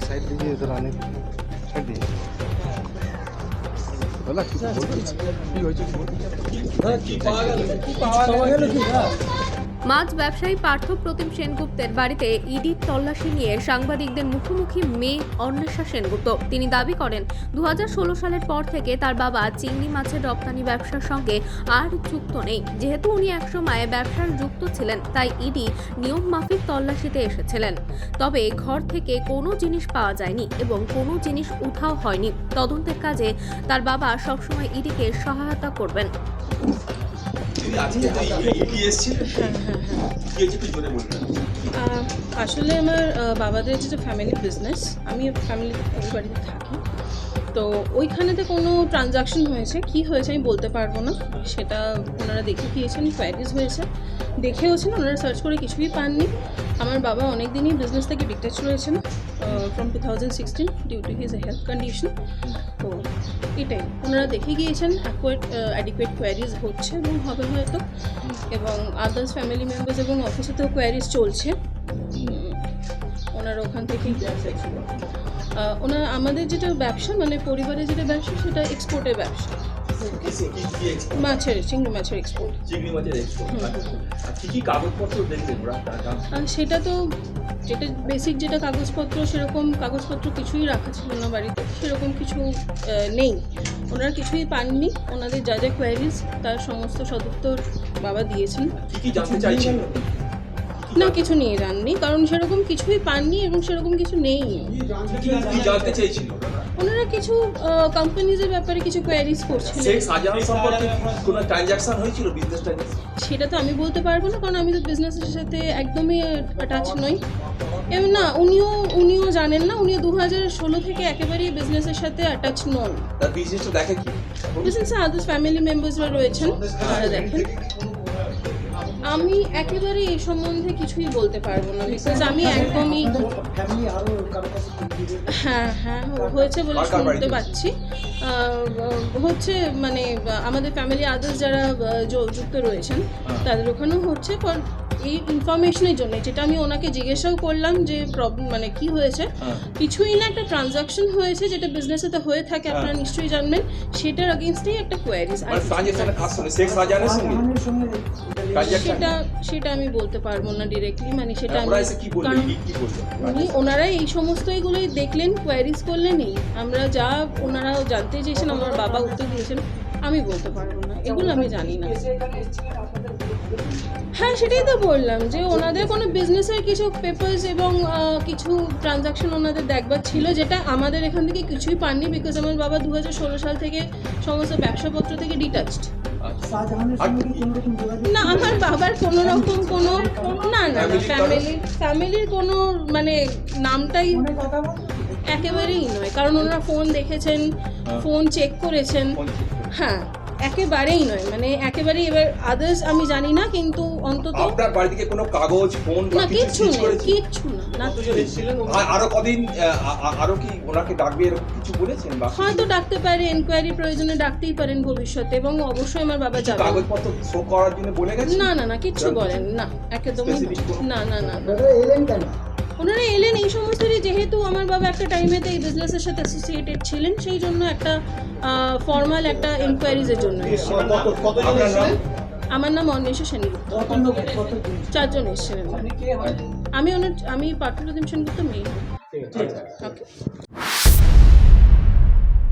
Side দিয়ে তোরা অনেক সাইড দিয়ে বলা কি বলছিস কি হয়েছে কি বলছিস? মাছ ব্যবসায়ী পার্থ প্রতিম সেনগুপ্তের বাড়িতে ইডির তল্লাশি নিয়ে সাংবাদিকদের মুখোমুখি মেয়ে অন্বেষা সেনগুপ্ত। তিনি দাবি করেন দু হাজার ষোলো সালের পর থেকে তার বাবা চিংড়ি মাছের রপ্তানি ব্যবসার সঙ্গে আর যুক্ত নেই। যেহেতু উনি একসময় ব্যবসার যুক্ত ছিলেন, তাই ইডি নিয়ম মাফিক তল্লাশিতে এসেছিলেন। তবে ঘর থেকে কোনো জিনিস পাওয়া যায়নি এবং কোনো জিনিস উঠাও হয়নি। তদন্তের কাজে তার বাবা সবসময় ইডিকে সহায়তা করবেন। আজকে তো ইডি এসেছিল? কি হয়েছে একটু জোরে বলবেন আসলে আমার বাবাদের যেটা ফ্যামিলি বিজনেস আমি ফ্যামিলি বাড়িতে থাকি। তো ওইখানেতে কোনো ট্রানজাকশন হয়েছে? কি হয়েছে আমি বলতে পারব না। সেটা ওনারা দেখে গিয়েছেন কোয়ারিজ হয়েছে। দেখেওছেন ওনারা সার্চ করে কিছুই পাননি। আমার বাবা অনেক দিনই বিজনেস থেকে ডিটেচ রয়েছেন from two thousand sixteen due to his health condition তো এটাই, ওনারা দেখে গিয়েছেন অ্যাকুয়েট অ্যাডিকুয়েট কোয়ারিজ হচ্ছে এবং হবে হয়তো। এবং আদার্স ফ্যামিলি মেম্বার্স এবং অফিসেতেও কোয়ারিজ চলছে। ওনারা ওখান থেকেই। ওনার আমাদের যেটা ব্যবসা মানে পরিবারের যেটা ব্যবসা সেটা এক্সপোর্টের ব্যবসা? মাছের চিংড়ি মাছের এক্সপোর্ট চিংড়ি মাছের এক্সপোর্ট আর কি কি কাগজপত্র দেখলেন ওরা? তা- তা- আর সেটা তো যেটা বেসিক যেটা কাগজপত্র সেরকম কাগজপত্র কিছুই রাখা ছিল না বাড়িতে। সেরকম কিছু নেই। ওনারা কিছুই পাননি। ওনাদের যা যা কোয়ারিজ তার সমস্ত সদুত্তর বাবা দিয়েছেন। কি জানতে চাইছেন? না কিছু নিয়ে যাননি কারণ সেরকম কিছুই পাননি এবং সেরকম কিছু নেই। কি জানতে ওনারা কিছু কোম্পানিজের ব্যাপারে কিছু কোয়ারিজ করছিলেন। শেখ শাহজাহান সম্পর্কে কোনো ট্রানজাকশন হয়েছিল বিজনেস সেটা তো আমি বলতে পারব না কারণ আমি তো বিজনেসের সাথে একদমই অ্যাটাচ নই। এবং না উনিও উনিও জানেন না উনিও দু হাজার ষোলো থেকে একেবারেই বিজনেসের সাথে অ্যাটাচ নন। বিজনেসটা দেখে কি? বিজনেসে আদার্স ফ্যামিলি মেম্বার্সরা রয়েছেন তারা দেখেন। আমি একেবারে এই সম্বন্ধে কিছুই বলতে পারব না বিকজ আমি একদমই হ্যাঁ হ্যাঁ হয়েছে বলে শুনতে পাচ্ছি। হচ্ছে মানে আমাদের ফ্যামিলি আদার্স যারা যুক্ত রয়েছেন তাদের ওখানেও হচ্ছে এই ইনফরমেশনের জন্য যেটা আমি ওনাকে জিজ্ঞাসাও করলাম যে প্রবলেম মানে কি হয়েছে। হ্যাঁ। কিছুই না একটা ট্রানজাকশন হয়েছে যেটা বিজনেসেতে হয়ে। থাকে আপনারা নিশ্চয়ই জানবেন। সেটার আগেনস্টেই একটা কোয়ারিজ মানে ট্রানজাকশন সেটা সেটা আমি বলতে পারব না ডিরেক্টলি মানে সেটা আমি উনি ওনারা এই সমস্ত এগুলোই দেখলেন কোয়ারিজ করলেনই। আমরা যা ওনারা জানতে চেয়েছেন আমার বাবা উত্তর দিয়েছেন। আমি বলতে পারব না এগুলো আমি জানি না। হ্যাঁ সেটাই তো বললাম যে ওনাদের কোনো বিজনেসের কিছু পেপার্স এবং কিছু ট্রানজাকশন ওনাদের দেখবার ছিল যেটা আমাদের এখান থেকে কিছুই পাননি বিকজ আমার বাবা দু হাজার ষোলো সাল থেকে সমস্ত ব্যবসাপত্র থেকে ডিটাচড কি কি? না আমার বাবার কোনো রকম কোনো না না ফ্যামিলি ফ্যামিলির কোনো মানে নামটাই একেবারেই নয়। কারণ ওনারা ফোন দেখেছেন ফোন চেক করেছেন? হ্যাঁ একেবারেই নয়। মানে একেবারেই এবার আদার্স আমি জানি না কিন্তু অন্তত আপনার বাড়ি থেকে কোনো কাগজ ফোন না কিছু করেছে কিচ্ছু না না। আর- আরও কদিন আরও কি ওনাকে ডাকবে এরকম কিছু বলেছেন বা হয়তো ডাকতে পারে এনকোয়ারি প্রয়োজনে ডাকতেই পারেন ভবিষ্যতে এবং অবশ্যই আমার বাবা কিছু যাবে কাগজপত্র শো করার জন্য বলে গেছে না না না কিচ্ছু বলেন না একদমই কোনো- না না না না। ওনারা এলেন এই সমস্তই যেহেতু আমার বাবা একটা টাইমেতে এই বিজনেসের সাথে অ্যাসোসিয়েটেড ছিলেন সেই জন্য একটা ফর্মাল একটা এনকোয়ারিজের জন্য। আমার নাম অন্বেষা সেনগুপ্ত চারজন এসেছিলেন। আমি ওনার আমি পার্থপ্রতিম সেনগুপ্ত মেয়ে। ওকে